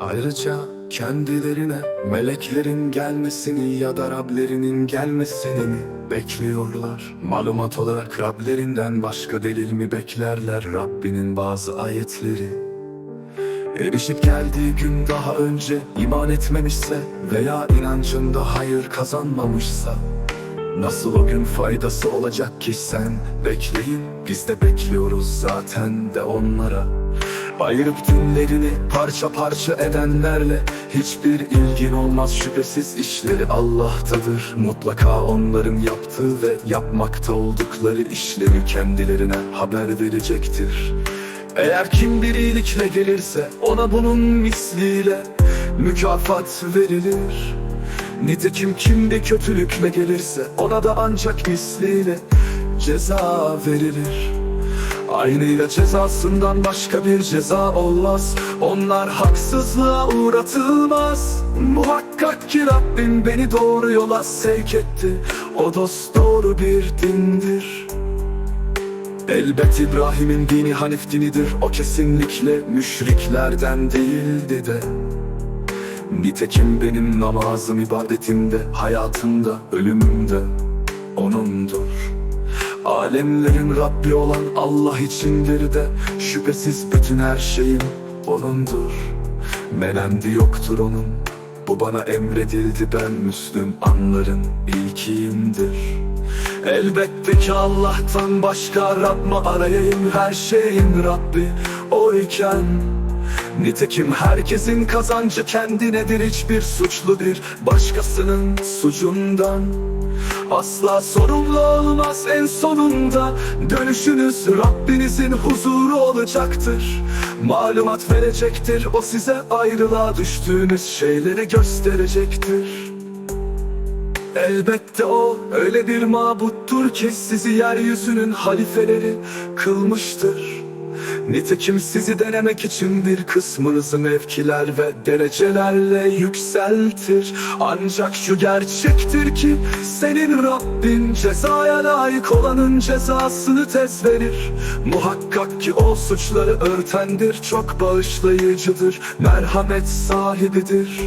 Ayrıca kendilerine meleklerin gelmesini ya da Rablerinin gelmesini mi bekliyorlar? Malumat olarak Rablerinden başka delil mi beklerler Rabbinin bazı ayetleri? Erişip geldiği gün daha önce iman etmemişse veya inancında hayır kazanmamışsa Nasıl o gün faydası olacak ki sen bekleyin Biz de bekliyoruz zaten de onlara Ayırıp günlerini parça parça edenlerle Hiçbir ilgin olmaz şüphesiz işleri Allah'tadır. Mutlaka onların yaptığı ve yapmakta oldukları işleri kendilerine haber verecektir. Eğer kim bir iyilikle gelirse ona bunun misliyle mükafat verilir. Nitekim kim bir kötülükle gelirse ona da ancak misliyle ceza verilir Aynıyla cezasından başka bir ceza olmaz. Onlar haksızlığa uğratılmaz. Muhakkak ki Rabbim beni doğru yola sevk etti. O dost doğru bir dindir. Elbet İbrahim'in dini Hanif dinidir. O kesinlikle müşriklerden değildi de. Nitekim benim namazım ibadetimde Hayatımda, ölümümde O'nundur Alemlerin Rabbi olan Allah içindir de Şüphesiz bütün her şeyim O'nundur. Melendi yoktur O'nun. Bu bana emredildi ben Müslüm anların ilkiyimdir. Elbette ki Allah'tan başka Rab mı arayayım her şeyin Rabbi. O iken Nitekim herkesin kazancı kendinedir hiçbir suçlu bir başkasının suçundan Asla sorumlu olmaz en sonunda. Dönüşünüz Rabbinizin huzuru olacaktır. Malumat verecektir o size ayrılığa düştüğünüz şeyleri gösterecektir. Elbette o öyle bir mabuttur ki sizi yeryüzünün halifeleri kılmıştır Nitekim sizi denemek için bir kısmınızı mevkiler ve derecelerle yükseltir. Ancak şu gerçektir ki senin Rabbin cezaya layık olanın cezasını tez verir. Muhakkak ki o suçları örtendir çok bağışlayıcıdır merhamet sahibidir